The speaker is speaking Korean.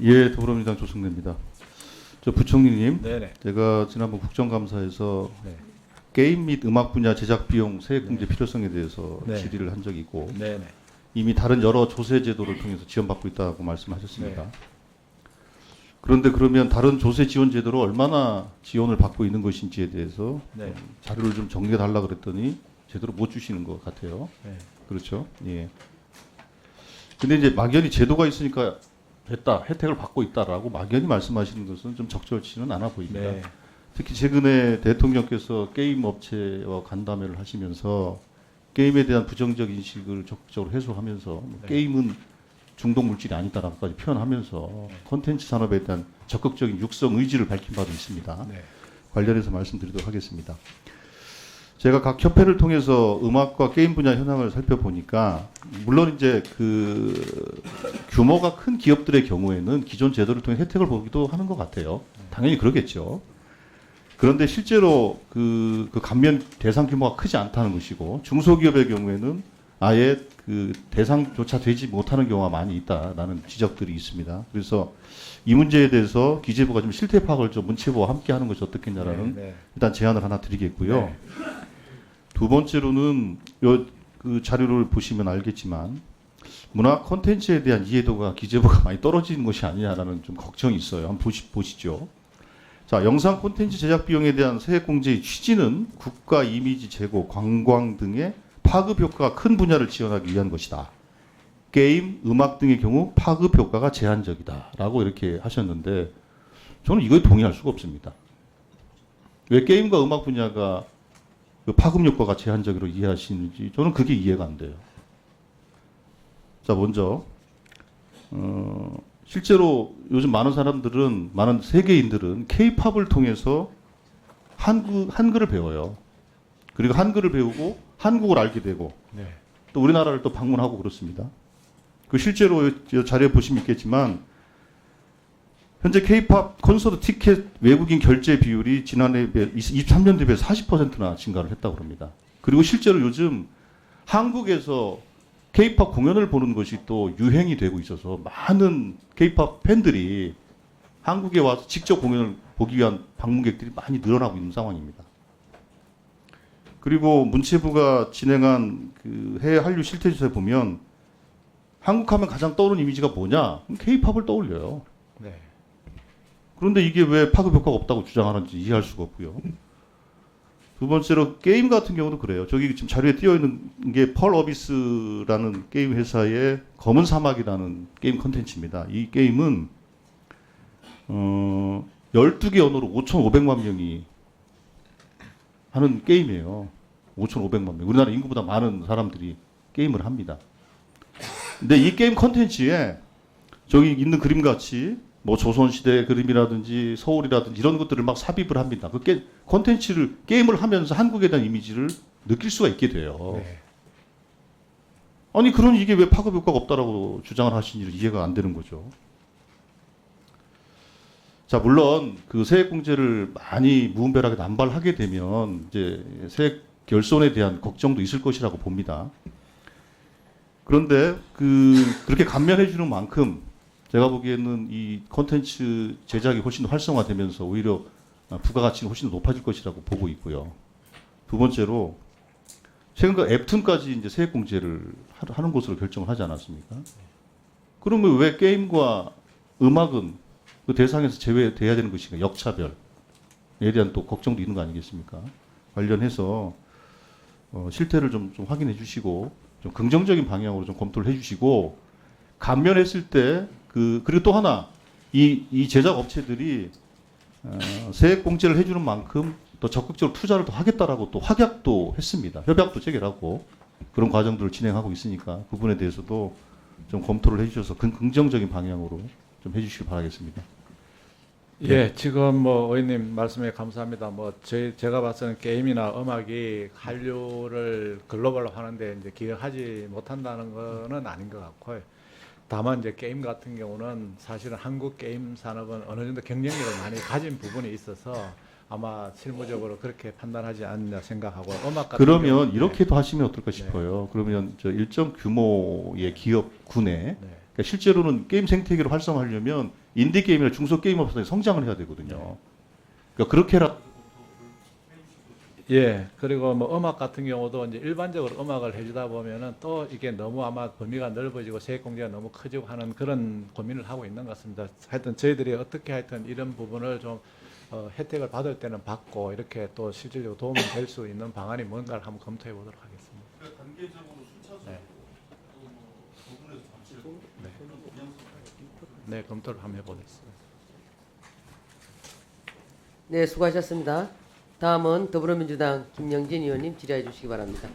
예, 더불어민주당 조승래입니다. 저 부총리님, 네네. 제가 지난번 국정감사에서 네. 게임 및 음악 분야 제작 비용 세액 공제 필요성에 대해서 네. 질의를 한 적이 있고 네네. 이미 다른 여러 조세 제도를 통해서 지원받고 있다고 말씀하셨습니다. 네. 그런데 그러면 다른 조세 지원 제도로 얼마나 지원을 받고 있는 것인지에 대해서 네. 자료를 좀 정리해 달라 그랬더니 제대로 못 주시는 것 같아요. 네. 그렇죠? 예. 근데 이제 막연히 제도가 있으니까 됐다, 혜택을 받고 있다라고 막연히 말씀하시는 것은 좀 적절치는 않아 보입니다. 네. 특히 최근에 대통령께서 게임 업체와 간담회를 하시면서 게임에 대한 부정적 인식을 적극적으로 해소하면서 뭐 네. 게임은 중독 물질이 아니다라고까지 표현하면서 콘텐츠 산업에 대한 적극적인 육성 의지를 밝힌 바도 있습니다. 네. 관련해서 말씀드리도록 하겠습니다. 제가 각 협회를 통해서 음악과 게임 분야 현황을 살펴보니까 물론 이제 그 규모가 큰 기업들의 경우에는 기존 제도를 통해 혜택을 보기도 하는 것 같아요. 당연히 그러겠죠. 그런데 실제로 그, 그 감면 대상 규모가 크지 않다는 것이고 중소기업의 경우에는 아예 그 대상조차 되지 못하는 경우가 많이 있다라는 지적들이 있습니다. 그래서 이 문제에 대해서 기재부가 좀 실태 파악을 좀 문체부와 함께 하는 것이 어떻겠냐라는 네. 일단 제안을 하나 드리겠고요. 네. 두 번째로는 요 그 자료를 보시면 알겠지만 문화 콘텐츠에 대한 이해도가 기재부가 많이 떨어지는 것이 아니냐라는 좀 걱정이 있어요. 한번 보시, 보시죠. 자, 영상 콘텐츠 제작 비용에 대한 세액 공제의 취지는 국가 이미지 제고, 관광 등의 파급 효과가 큰 분야를 지원하기 위한 것이다. 게임, 음악 등의 경우 파급 효과가 제한적이다라고 이렇게 하셨는데 저는 이거에 동의할 수가 없습니다. 왜 게임과 음악 분야가 그 파급 효과가 제한적으로 이해하시는지 저는 그게 이해가 안 돼요. 자, 먼저 어, 실제로 요즘 많은 사람들은 많은 세계인들은 K-팝을 통해서 한국 한글을 배워요. 그리고 한글을 배우고 한국을 알게 되고 네. 또 우리나라를 또 방문하고 그렇습니다. 그 실제로 이 자료에 보시면 있겠지만 현재 K-팝 콘서트 티켓 외국인 결제 비율이 지난해 23년 대비 40%나 증가를 했다고 합니다. 그리고 실제로 요즘 한국에서 K-팝 공연을 보는 것이 또 유행이 되고 있어서 많은 K-팝 팬들이 한국에 와서 직접 공연을 보기 위한 방문객들이 많이 늘어나고 있는 상황입니다. 그리고 문체부가 진행한 그 해외 한류 실태조사에 보면 한국 하면 가장 떠오르는 이미지가 뭐냐? K-팝을 떠올려요. 네. 그런데 이게 왜 파급 효과가 없다고 주장하는지 이해할 수가 없고요. 두 번째로 게임 같은 경우도 그래요. 저기 지금 자료에 띄어 있는 게 펄 어비스라는 게임 회사의 검은 사막이라는 게임 컨텐츠입니다. 이 게임은 어 12개 언어로 5,500만 명이 하는 게임이에요. 5,500만 명. 우리나라 인구보다 많은 사람들이 게임을 합니다. 근데 이 게임 컨텐츠에 저기 있는 그림 같이 뭐 조선시대 그림이라든지 서울이라든지 이런 것들을 막 삽입을 합니다. 그 게, 콘텐츠를 게임을 하면서 한국에 대한 이미지를 느낄 수가 있게 돼요. 네. 아니 그런 이게 왜 파급 효과가 없다라고 주장을 하시는지 이해가 안 되는 거죠. 자 물론 그 세액 공제를 많이 무분별하게 남발하게 되면 이제 세액 결손에 대한 걱정도 있을 것이라고 봅니다. 그런데 그 그렇게 감면해 주는 만큼 제가 보기에는 이 콘텐츠 제작이 훨씬 더 활성화되면서 오히려 부가가치가 훨씬 더 높아질 것이라고 보고 있고요. 두 번째로 최근 그 앱툰까지 이제 세액 공제를 하- 하는 것으로 결정을 하지 않았습니까? 그러면 왜 게임과 음악은 그 대상에서 제외돼야 되는 것인가? 역차별에 대한 또 걱정도 있는 거 아니겠습니까? 관련해서 어, 실태를 좀, 좀 확인해 주시고 좀 긍정적인 방향으로 좀 검토를 해 주시고 감면했을 때 그 그리고 또 하나 이, 이 제작 업체들이 어, 세액 공제를 해주는 만큼 더 적극적으로 투자를 더 하겠다라고 또 확약도 했습니다. 협약도 체결하고 그런 과정들을 진행하고 있으니까 그 부분에 대해서도 좀 검토를 해주셔서 긍, 긍정적인 방향으로 좀 해주시길 바라겠습니다. 예, 지금 뭐 의원님 말씀에 감사합니다. 뭐 제, 제가 봤을 때는 게임이나 음악이 한류를 글로벌로 하는데 이제 기여하지 못한다는 거는 아닌 것 같고요. 다만 이제 게임 같은 경우는 사실은 한국 게임 산업은 어느 정도 경쟁력을 많이 가진 부분이 있어서 아마 실무적으로 그렇게 판단하지 않냐 생각하고 음악 같은 그러면 경우는 이렇게도 하시면 어떨까 싶어요. 그러면 저 일정 규모의 기업군에 네. 그러니까 실제로는 게임 생태계를 활성화하려면 인디 게임이나 중소 게임 업체들이 성장을 해야 되거든요. 그러니까 그렇게라 예, 그리고 뭐 음악 같은 경우도 이제 일반적으로 음악을 해주다 보면은 또 이게 너무 아마 범위가 넓어지고 세액 공제가 너무 커지고 하는 그런 고민을 하고 있는 것 같습니다. 하여튼 저희들이 어떻게 하여튼 이런 부분을 좀 어, 혜택을 받을 때는 받고 이렇게 또 실질적으로 도움이 될 수 있는 방안이 뭔가를 한번 검토해 보도록 하겠습니다. 네. 네, 검토를 한번 해보겠습니다. 네, 수고하셨습니다. 다음은 더불어민주당 김영진 의원님 질의해 주시기 바랍니다.